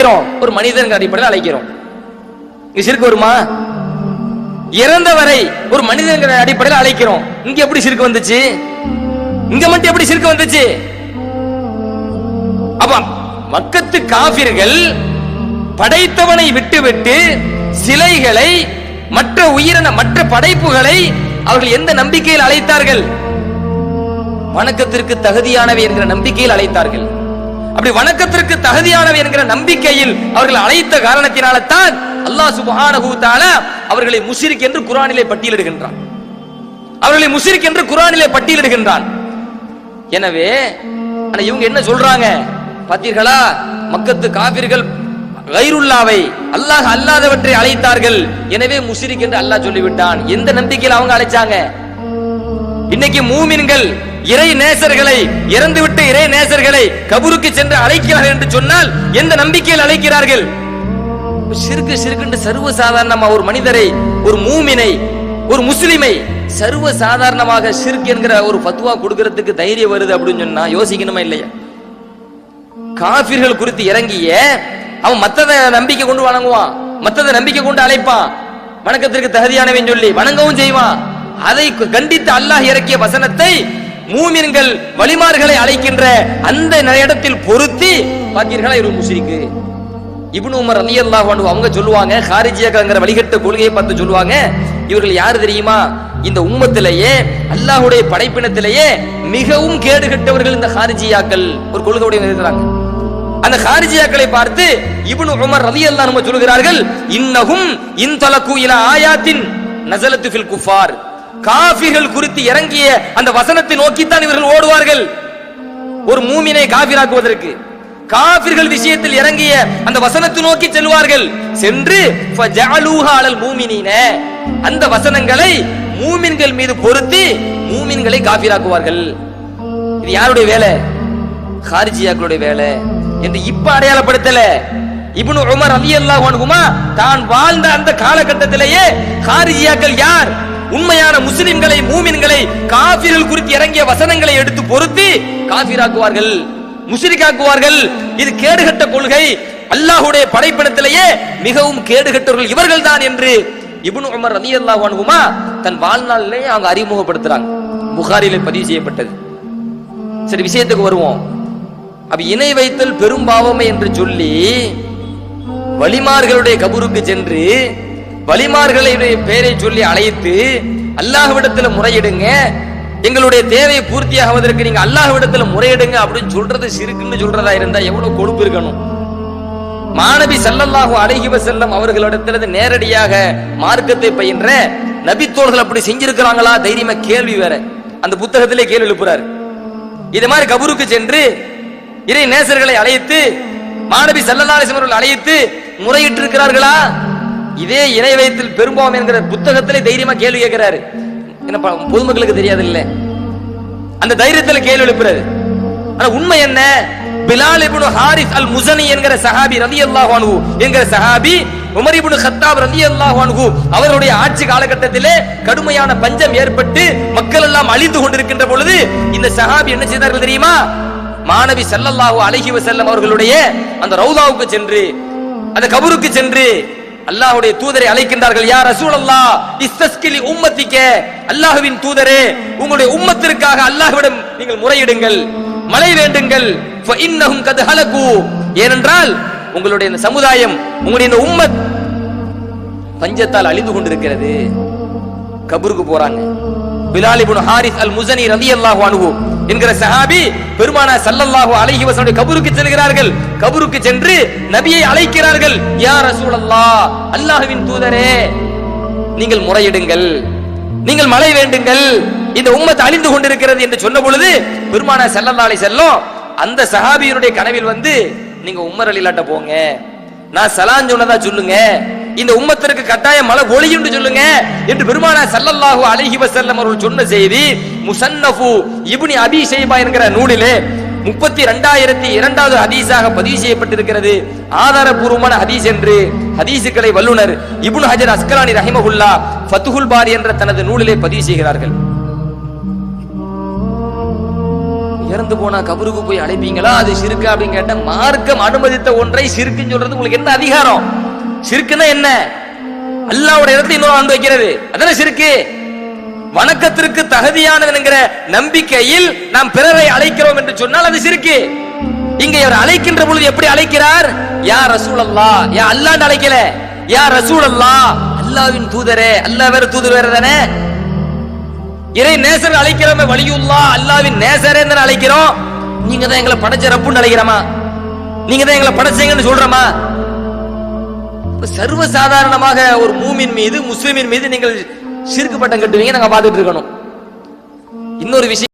அழைக்கிறோம். ஒரு மனிதன் அடிப்படையில் அழைக்கிறோம். இங்க சிறுக்கு வருமா? இறந்தவரை ஒரு மனிதன் அடிப்படையில் அழைக்கிறோம். இங்க எப்படி சிறுக்கு வந்துச்சு? இங்க மட்டும் எப்படி சிறுக்கு வந்துச்சு? அப்ப மக்கத்து காபிர்கள் படைத்தவனை விட்டுவிட்டு சிலைகளை மற்ற உயிரின மற்ற படைப்புகளை அவர்கள் எந்த நம்பிக்கையில் அழைத்தார்கள்? வணக்கத்திற்கு தகுதியானவை என்கிற நம்பிக்கையில் அழைத்தார்கள். அப்படி வணக்கத்திற்கு தகுதியானவை என்கிற நம்பிக்கையில் அவர்கள் அழைத்த காரணத்தினால தான் அல்லாஹ் சுப்ஹானஹு தஆலா அவர்களை முஷிரிக் என்று குர்ஆனிலே பட்டியலிடுகின்றான். அவர்களை முஷிரிக் என்று குர்ஆனிலே பட்டியலிடுகின்றான். எனவே ஆனா இவங்க என்ன சொல்றாங்க? பார்த்தீர்களா மக்கத்து காபிர்கள் கைருல்லாவை அல்லாஹ் அல்லாதவற்றை அழைத்தார்கள். எனவே முஷிரிக் என்று அல்லாஹ் சொல்லிவிட்டான். எந்த நம்பிக்கையில் அவங்க அழைச்சாங்க? இன்னைக்கு மூமின்கள் இறை நேசர்களை இறந்துவிட்ட இறை நேசர்களை கபூருக்கு சென்று அழைக்கிறார்கள் என்று சொன்னால் எந்த நம்பிக்கையில் அழைக்கிறார்கள்? சிறுக்கு சிறுக்கு சர்வ சாதாரணமா ஒரு மனிதரை ஒரு மூமினை ஒரு முஸ்லிமை சர்வ சாதாரணமாக சிறுக்கு என்கிற ஒரு பத்துவா கொடுக்கறதுக்கு தைரியம் வருது அப்படின்னு சொன்னா யோசிக்கணுமா இல்லையா? காபிர்கள் குறித்து இறங்கிய அவன் மத்தத நம்பிக்கை கொண்டு வணங்குவான் மத்தத நம்பிக்கை கொண்டு அழைப்பான். வணக்கத்திற்கு தகுதியானவன் சொல்லி வணங்கவும் செய்வான். அதை கண்டித்து அல்லாஹ் இறக்கிய வசனத்தை மூமின்கள் வழிமார்களை அழைக்கின்ற அந்த இடத்தில் பொருத்தி பார்த்தீர்களா இவர் முஸ்லிக்கு இப்னு உமர் அலி அல்லாஹ் அவங்க சொல்லுவாங்க ஹாரிஜியாக்கிற வழிகட்ட கொள்கையை பார்த்து சொல்லுவாங்க இவர்கள் யார் தெரியுமா? இந்த உம்மத்திலேயே அல்லாஹ்வுடைய படைப்பினத்திலேயே மிகவும் கேடு கெட்டவர்கள் இந்த ஹாரிஜியாக்கள். ஒரு கொள்கையுடைய இருக்கிறாங்க அந்த ஹாரிஜியாக்களை பார்த்து இப்னு உமர் ரலியல்லாஹு அல்லாஹ் சொல்லுகிறார்கள் இன்னகும் இன் தலக்கு இலா ஆயாத்தின் நசலத்து ஃபில் குஃபார். காபிர்கள் குறித்து இறங்கிய அந்த வசனத்தை நோக்கித்தான் இவர்கள் ஓடுவார்கள். ஒரு மூமினை காபிராக்குவதற்கு காபிர்கள் விஷயத்தில் இறங்கிய அந்த வசனத்தை நோக்கி செல்வார்கள். சென்று ஃபஜஅலூஹா அலல் அந்த வசனங்களை மூமின்கள் மீது பொருத்தி மூமின்களை காபிராக்குவார்கள் இது யாருடைய வேலை? ஹாரிஜியாக்களுடைய வேலை என்று இப்ப அடையாளப்படுத்தல. இப்னு உமர் அலி அல்லாஹ் தான் வாழ்ந்த அந்த காலகட்டத்திலேயே ஹாரிஜியாக்கள் யார்? உண்மையான முஸ்லிம்களை மூமின்களை காபிர்கள் குறித்து இறங்கிய வசனங்களை எடுத்து பொருத்தி காபிராக்குவார்கள் முஸ்லிக்காக்குவார்கள் இது கேடுகட்ட கொள்கை. அல்லாஹுடைய படைப்பிடத்திலேயே மிகவும் கேடுகட்டவர்கள் இவர்கள் தான் என்று இபுன் உமர் ரலியல்லாஹு அல்லாஹுமா தன் வாழ்நாளிலேயே அவங்க அறிமுகப்படுத்துறாங்க. புகாரில பதிவு செய்யப்பட்டது. சரி விஷயத்துக்கு வருவோம். அப்ப இணை வைத்தல் பெரும் பாவமே என்று சொல்லி வழிமார்களுடைய கபூருக்கு சென்று வலிமார்களுடைய பெயரை சொல்லி அழைத்து அல்லாஹ்விடத்தில் முறையிடுங்க. எங்களுடைய தேவையை பூர்த்தியாகுவதற்கு நீங்க அல்லாஹ்விடத்தில் முறையிடுங்க அப்படின்னு சொல்றது சிறுக்குன்னு சொல்றதா இருந்தா எவ்வளவு கொழுப்பு இருக்கணும்? மாணவி சல்லல்லாஹு அழகிவ செல்லம் அவர்களிடத்திலிருந்து நேரடியாக மார்க்கத்தை பயின்ற நபித்தோள்கள் அப்படி செஞ்சிருக்கிறாங்களா? தைரியமா கேள்வி வேற. அந்த புத்தகத்திலே கேள்வி எழுப்புறாரு. இது மாதிரி கபூருக்கு சென்று இறை நேசர்களை அழைத்து மாணவி சல்லல்லாஹு அவர்கள் அழைத்து முறையிட்டு இருக்கிறார்களா இதே இணை வைத்தில் பெரும்பாவம் என்கிற புத்தகத்திலே தைரியமா கேள்வி கேட்கிறாரு. என்ன ப- பொதுமக்களுக்கு தெரியாது இல்ல அந்த தைரியத்துல கேள்வி எழுப்புறது ஆனா உண்மை என்ன? பிலால் இப்னு ஹாரிஸ் அல் முசனி என்கிற சஹாபி ரலியல்லாஹு அன்ஹு என்கிற சஹாபி உமர் இப்னு கத்தாப் ரலியல்லாஹு அன்ஹு அவருடைய ஆட்சி காலகட்டத்திலே கடுமையான பஞ்சம் ஏற்பட்டு மக்கள் எல்லாம் அழிந்து கொண்டிருக்கின்ற பொழுது இந்த சஹாபி என்ன செய்தார்கள் தெரியுமா? மாணவி செல்லல்லாஹு அலைஹி வஸல்லம் அவர்களுடைய அந்த ரவுதாவுக்கு சென்று அந்த கபருக்கு சென்று அல்லாஹ்வுடைய தூதரை அழைக்கின்றார்கள் யார் ரசூல் அல்லா இஸ்தஸ்கிலி உம்மத்திக்கே. அல்லாஹுவின் தூதரே உங்களுடைய உம்மத்திற்காக அல்லாஹ்விடம் நீங்கள் முறையிடுங்கள் மழை வேண்டுங்கள். ஃபஇன்னஹும் கது ஹலகு. ஏனென்றால் உங்களுடைய இந்த சமுதாயம் உங்களுடைய இந்த உம்மத் பஞ்சத்தால் அழிந்து கொண்டிருக்கிறது. கபருக்கு போறாங்க. பிலாலிபுன் ஹாரிஸ் அல் முசனி ரதி அல்லாஹு அன்ஹு என்கிற சஹாபி பெருமானா சல்லல்லாஹு அலைஹி வஸல்லம் கபருக்கு செல்கிறார்கள். கபருக்கு சென்று நபியை அழைக்கிறார்கள். யா ரசூலல்லாஹ் அல்லாஹ்வின் தூதரே நீங்கள் முறையிடுங்கள். நீங்கள் மழை வேண்டுங்கள். இந்த உம்மத் அழிந்து கொண்டிருக்கிறது என்று சொன்ன பொழுது பெருமானா ஸல்லல்லாஹு அலைஹி செல்லும் அந்த சஹாபியினுடைய கனவில் வந்து நீங்க உம்மர் அலிலாட்ட போங்க. நான் சலான் சொன்னதா சொல்லுங்க. இந்த உம்மத்திற்கு கட்டாயம் மழை ஒளியுண்டு சொல்லுங்க என்று பெருமானா சல்லல்லாஹு அலஹி வசல்லம் அவர்கள் சொன்ன செய்தி முசன்னஃபு இப்னி அபி ஷைபா என்கிற நூலிலே முப்பத்தி ரெண்டாயிரத்தி இரண்டாவது ஹதீஸாக பதிவு செய்யப்பட்டிருக்கிறது. ஆதாரபூர்வமான ஹதீஸ் என்று ஹதீசுகளை வல்லுனர் இபுன் ஹஜர் அஸ்கலானி ரஹிமகுல்லா ஃபத்துகுல் பாரி என்ற தனது நூலிலே பதிவு செய்கிறார்கள். இறந்து போனா கபருக்கு போய் அழைப்பீங்களா? அது சிறுக்கா அப்படின்னு கேட்டா மார்க்கம் அனுமதித்த ஒன்றை சிறுக்குன்னு சொல்றது உங்களுக்கு என்ன அதிகாரம்? சிறுக்குன்னா என்ன? அல்லாவோட இடத்துல இன்னொரு ஆண்டு வைக்கிறது. அதானே சிறுக்கு? வணக்கத்திற்கு தகுதியானவன் என்கிற நம்பிக்கையில் நாம் பிறரை அழைக்கிறோம் என்று சொன்னால் அது சிறுக்கு. இங்க இவர் அழைக்கின்ற பொழுது எப்படி அழைக்கிறார்? யா ரசூல் அல்லா யா அல்லாண்டு அழைக்கல. யா ரசூல் அல்லா அல்லாவின் தூதரே அல்லா வேற தூதர் வேற தானே? இறை நேசர் அழைக்கிறோமே வலியுல்லா அல்லாவின் நேசரே அழைக்கிறோம். நீங்க தான் எங்களை படைச்ச ரப்புன்னு அழைக்கிறோமா? நீங்க தான் எங்களை படைச்சீங்கன்னு சொல்றோமா? சர்வ சாதாரணமாக ஒரு மூமின் மீது முஸ்லிமின் மீது நீங்கள் சிறுக்கு பட்டம் கட்டுவீங்க நாங்க பார்த்துட்டு இருக்கணும். இன்னொரு விஷயம்